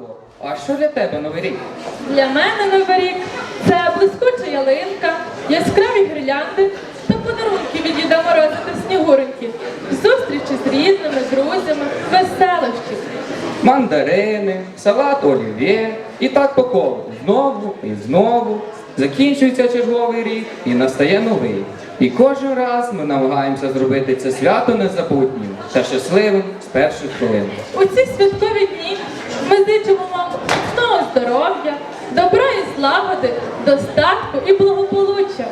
Галко, а що для тебе новий рік? Для мене новий рік це блискуча ялинка, яскраві гірлянди та подарунки від Діда Мороза та Снігуреньки, зустрічі з різними друзями, веселощі. Мандарини, салат олів'є і так по колу. Знову і знову. Закінчується черговий рік і настає новий. І кожен раз ми намагаємося зробити це свято незабутнім та щасливим з перших хвилин. У ці святкові дні ми зичимо вам міцного здоров'я, добра і злагоди, достатку і благополуччя.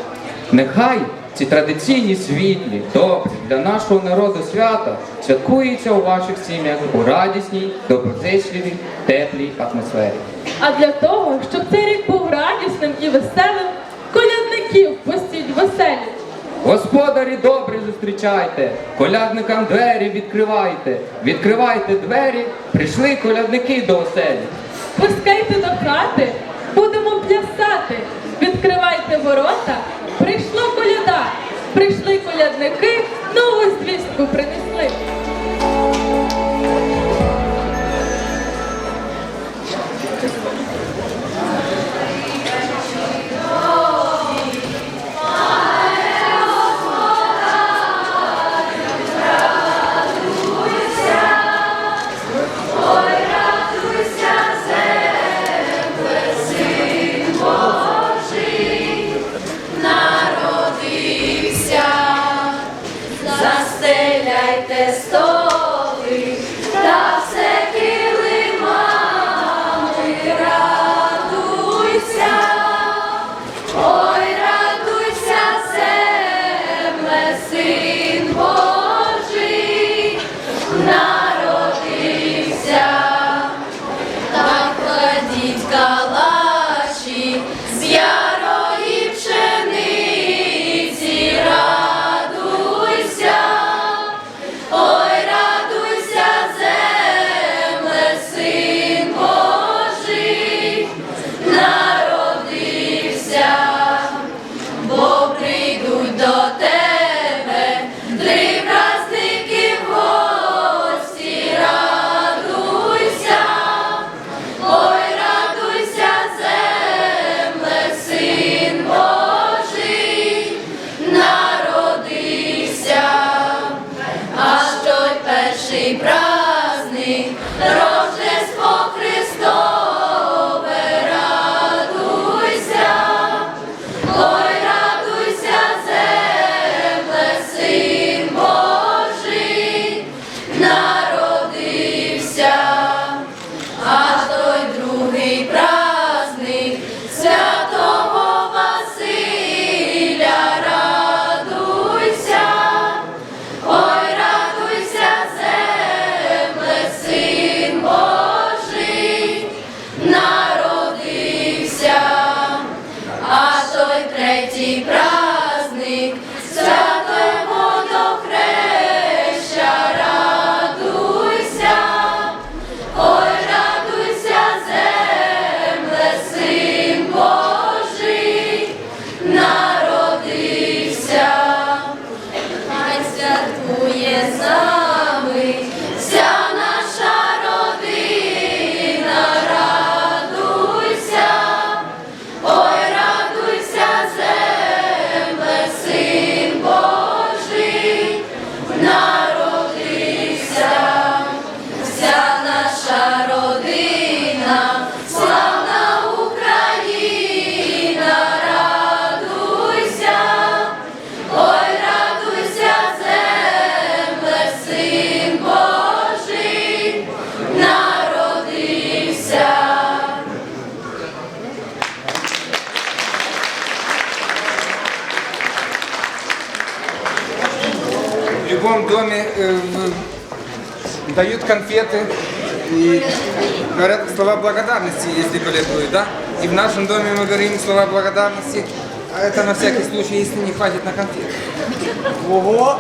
Нехай ці традиційні світлі, добрі для нашого народу свята святкуються у ваших сім'ях у радісній, доброзичливій, теплій атмосфері. А для того, щоб цей рік був радісним і веселим, колядників пустіть в оселі. Господарі добрі зустрічайте, колядникам двері відкривайте, відкривайте двері, прийшли колядники до оселі. Пускайте до хати, будемо плясати. Відкривайте ворота, прийшла коляда. Прийшли колядники, нову звістку принесли. Застеляйте столи перший праздник, любом доме э, в- дают конфеты и говорят слова благодарности, если колядуют, да? И в нашем доме мы говорим слова благодарности, а это на всякий случай, если не хватит на конфеты. Ого!